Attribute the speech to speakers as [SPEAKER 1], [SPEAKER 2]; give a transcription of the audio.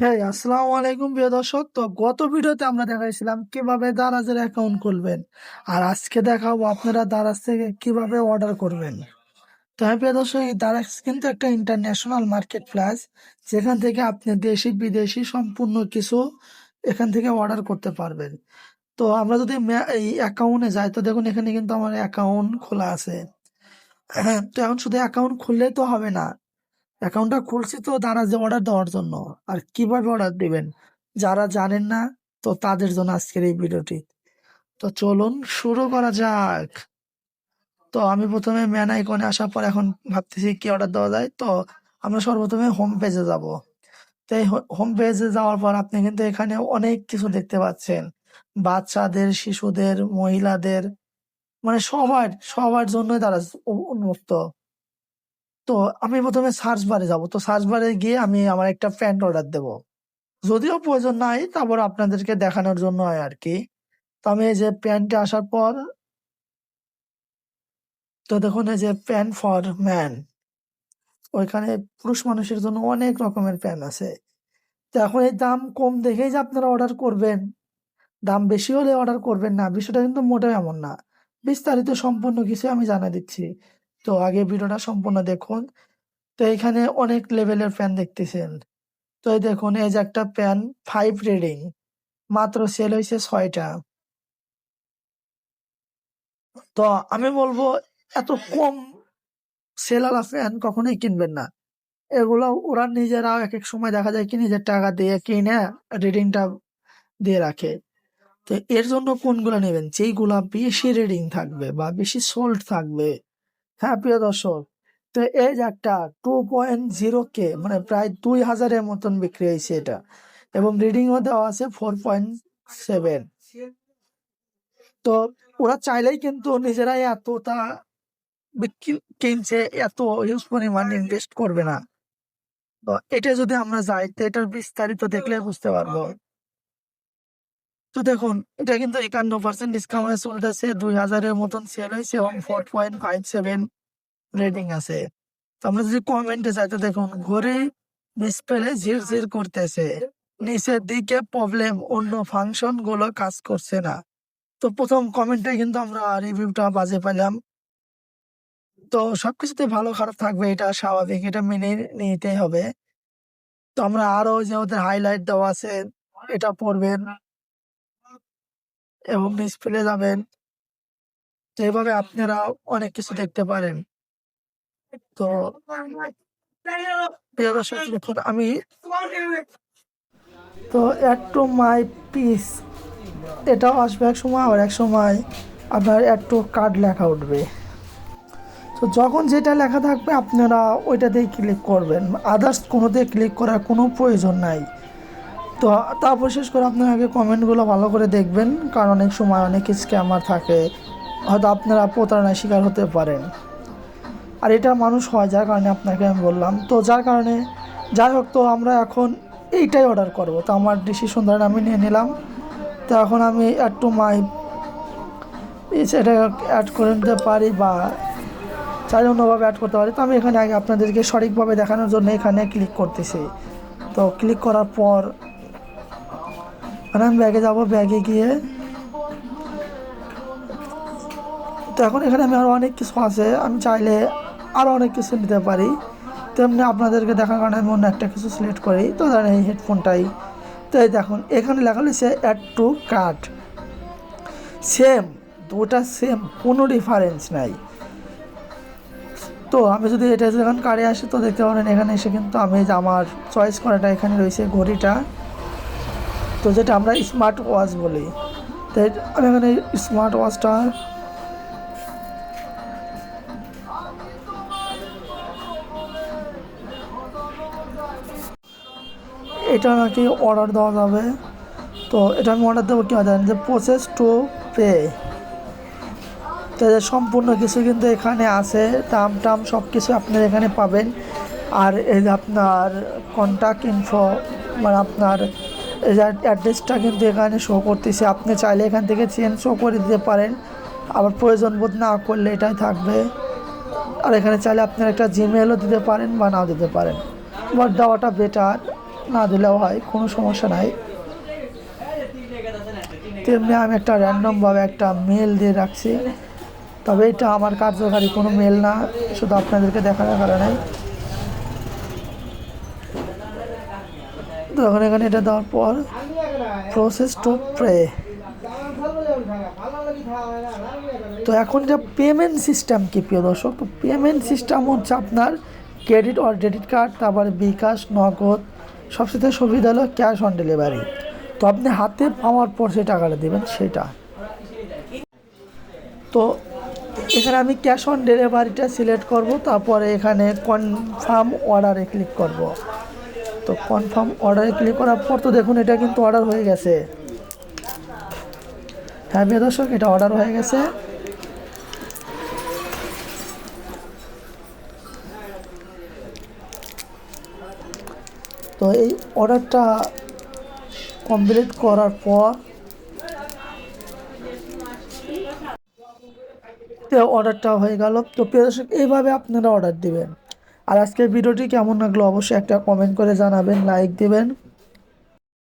[SPEAKER 1] হ্যাঁ আসসালামু আলাইকুম প্রিয় দর্শক। তো গত ভিডিওতে আমরা দেখাইছিলাম কীভাবে দারাজের অ্যাকাউন্ট খুলবেন। আর আজকে দেখাবো আপনারা দারাজ থেকে কীভাবে অর্ডার করবেন। তো হ্যাঁ প্রিয় দর্শক, এই দারাজ কিন্তু একটা ইন্টারন্যাশনাল মার্কেট প্লেস যেখান থেকে আপনি দেশি বিদেশি সম্পূর্ণ কিছু এখান থেকে অর্ডার করতে পারবেন। তো আমরা যদি এই অ্যাকাউন্টে যাই, তো দেখুন এখানে কিন্তু আমার অ্যাকাউন্ট খোলা আছে। হ্যাঁ তো এখন শুধু অ্যাকাউন্ট খুললে তো হবে না। অ্যাকাউন্টটা খুলছি তো তারা যে অর্ডার দেওয়ার জন্য। আর কীভাবে অর্ডার দিবেন? যারা জানেন না, তো তাদের জন্য আজকের এই ভিডিওটি। তো চলুন শুরু করা যাক। তো আমি প্রথমে ম্যান আইকনে আসার পর এখন ভাবতেছি কি অর্ডার দেওয়া যায়। তো আমরা সর্বপ্রথমে হোম পেজে যাব। তো এই হোম পেজে যাওয়ার পর আপনি কিন্তু এখানে অনেক কিছু দেখতে পাচ্ছেন। বাচ্চাদের, শিশুদের, মহিলাদের মানে সবার সবার জন্যই তারা উন্মুক্ত। তো আমি প্রথমে সার্চ বারে যাব। তো সার্চ বারে গিয়ে আমি আমার একটা প্যান্ট অর্ডার দেব। যদিও প্রয়োজন নাই, তারপর আপনাদেরকে দেখানোর জন্য আর কি। তো আমি এই যে প্যান্টে আসার পর, তো দেখুন এই যে প্যান্ট ফর ম্যান ওইখানে পুরুষ মানুষের জন্য অনেক রকমের প্যান্ট আছে। তো এখন এই দাম কম দেখেই যে আপনারা অর্ডার করবেন। দাম বেশি হলে অর্ডার করবেন না। বিষয়টা কিন্তু মোটেও এমন না। বিস্তারিত সম্পূর্ণ কিছু আমি জানা দিচ্ছি। তো আগে ভিডিওটা সম্পূর্ণ দেখুন। তো এখানে অনেক লেভেলের ফ্যান দেখতেছেন। তো দেখুন, এই যে একটা প্যান ফাইভ রিডিং মাত্র সেল হয়েছে ছয়টা। তো আমি বলব, এত কম সেলালা ফ্যান কখনোই কিনবেন না। এগুলো ওরা নিজেরা এক এক সময় দেখা যায় কি নিজের টাকা দিয়ে কিনে রিডিংটা দিয়ে রাখে। তো এর জন্য কোনগুলো নেবেন? যেইগুলা বেশি রিডিং থাকবে বা বেশি সোল্ড থাকবে। হ্যাঁ প্রিয় দর্শক, তো এই যে একটা টু পয়েন্ট জিরো কে মানে প্রায় দুই হাজারের মতন বিক্রি হয়েছে এটা। এবং রিডিংও দেওয়া আছে ফোর পয়েন্ট সেভেন তো ওরা চাইলেই কিন্তু নিজেরাই এতটা কিনছে, এত হিউজ পরিমাণ ইনভেস্ট করবে না। এটা যদি আমরা যাই, তো এটার বিস্তারিত দেখলে বুঝতে পারব। তো দেখুন, এটা কিন্তু একান্ন পার্সেন্ট ডিসকাউন্টে চলতেছে দুই হাজারের মতন সেল হয়েছে এবং four point five seven rating আছে। তো আমরা যদি কমেন্টে যাই, তো দেখুন ঘড়ি ডিসপ্লে ঝির ঝির করতেছে। নিচের দিকে প্রবলেম অন্য ফাংশনগুলো কাজ করছে না। তো প্রথম কমেন্টে কিন্তু আমরা রিভিউটা বাজে পেলাম। তো সবকিছুতে ভালো খারাপ থাকবে, এটা স্বাভাবিক, এটা মেনে নিতে হবে। তো আমরা আরও যে ওদের হাইলাইট দেওয়া আছে, এটা পড়বেন। এবং ডিসপ্লে যাবেন। তো আপনারা অনেক কিছু দেখতে পারেন। তো আমি তো অ্যাড টু মাই পিস এটাও আসবে এক সময়, আবার এক সময় আপনার অ্যাড টু কার্ড লেখা উঠবে। তো যখন যেটা লেখা থাকবে, আপনারা ওইটাতেই ক্লিক করবেন। আদার্স কোনোতে ক্লিক করার কোনো প্রয়োজন নাই। তো তারপর শেষ করে আপনারা আগে কমেন্টগুলো ভালো করে দেখবেন, কারণ অনেক সময় অনেক স্ক্যামার থাকে। হয়তো আপনারা প্রতারণার শিকার হতে পারেন। আর এটা মানুষ হয়, যার কারণে আপনাকে আমি বললাম। তো যার কারণে, যাই হোক, তো আমরা এখন এইটাই অর্ডার করব। তো আমার ডিসিশন ধরেন আমি নিয়ে নিলাম। তো এখন আমি অ্যাড টু মাই এটা অ্যাড করে নিতে পারি বা চাইলে অন্যভাবে অ্যাড করতে পারি। তো আমি এখানে আগে আপনাদেরকে সঠিকভাবে দেখানোর জন্য এখানে ক্লিক করতেছি। তো ক্লিক করার পর মানে আমি ব্যাগে যাব, ব্যাগে গিয়ে। তো এখন এখানে আমি আরও অনেক কিছু আছে, আমি চাইলে আরও অনেক কিছু নিতে পারি। তেমনি আপনাদেরকে দেখার কারণে আমি অন্য একটা কিছু সিলেক্ট করি। তো ধরেন এই হেডফোনটাই তো এই দেখুন, এখানে লেখা রয়েছে অ্যাড টু কার্ট সেম দুটা সেম কোনো ডিফারেন্স নাই। তো আমি যদি এটা যখন কারে আসি, তো দেখতে পারেন এখানে এসে কিন্তু আমি আমার চয়েস করাটা এখানে রয়েছে ঘড়িটা। তো যেটা আমরা স্মার্ট ওয়াচ বলি। তো এই- আমি এখানে স্মার্ট ওয়াচটা এটা নাকি অর্ডার দেওয়া যাবে। তো এটা আমি অর্ডার দেবো কী হয় জানেন যে প্রসেস টু পে তো এদের সম্পূর্ণ কিছু কিন্তু এখানে আছে, দাম টাম সব কিছু আপনার এখানে পাবেন। আর এই আপনার কন্ট্যাক্ট ইনফো মানে আপনার অ্যাড্রেসটা কিন্তু এখানে শো করতেছে। আপনি চাইলে এখান থেকে চেঞ্জও করে দিতে পারেন। আবার প্রয়োজন বোধ না করলে এটাই থাকবে। আর এখানে চাইলে আপনার একটা জিমেলও দিতে পারেন বা নাও দিতে পারেন। বাট দেওয়াটা বেটার না দিলেও হয়, কোনো সমস্যা নাই। তেমনি আমি একটা র্যান্ডমভাবে একটা মেল দিয়ে রাখছি। তবে এটা আমার কার্যকারী কোনো মেল না, শুধু আপনাদেরকে দেখানোর কারণে। তো এখন এটা দেওয়ার পর প্রসেস টু প্রে তো এখন যে পেমেন্ট সিস্টেম কি প্রিয় দর্শক? তো পেমেন্ট সিস্টেম হচ্ছে আপনার ক্রেডিট অর ডেবিট কার্ড তারপরে বিকাশ, নগদ সবচেয়ে সুবিধা হলো ক্যাশ অন ডেলিভারি তো আপনি হাতে পাওয়ার পর যে টাকাটা দেবেন সেটা। তো এখানে আমি ক্যাশ অন ডেলিভারিটা সিলেক্ট করব, তারপরে এখানে কনফার্ম অর্ডারে ক্লিক করব। তো কনফার্ম অর্ডারে ক্লিক করার পর তো দেখুন এটা কিন্তু অর্ডার হয়ে গেছে। হ্যাঁ প্রিয় দর্শক, এটা অর্ডার হয়ে গেছে। তো এই অর্ডারটা কমপ্লিট করার পর অর্ডারটা হয়ে গেল। তো প্রিয় দর্শক, এইভাবে আপনারা অর্ডার দিবেন। আর আজকের ভিডিওটি কেমন লাগল অবশ্যই একটা কমেন্ট করে জানাবেন লাইক দিবেন।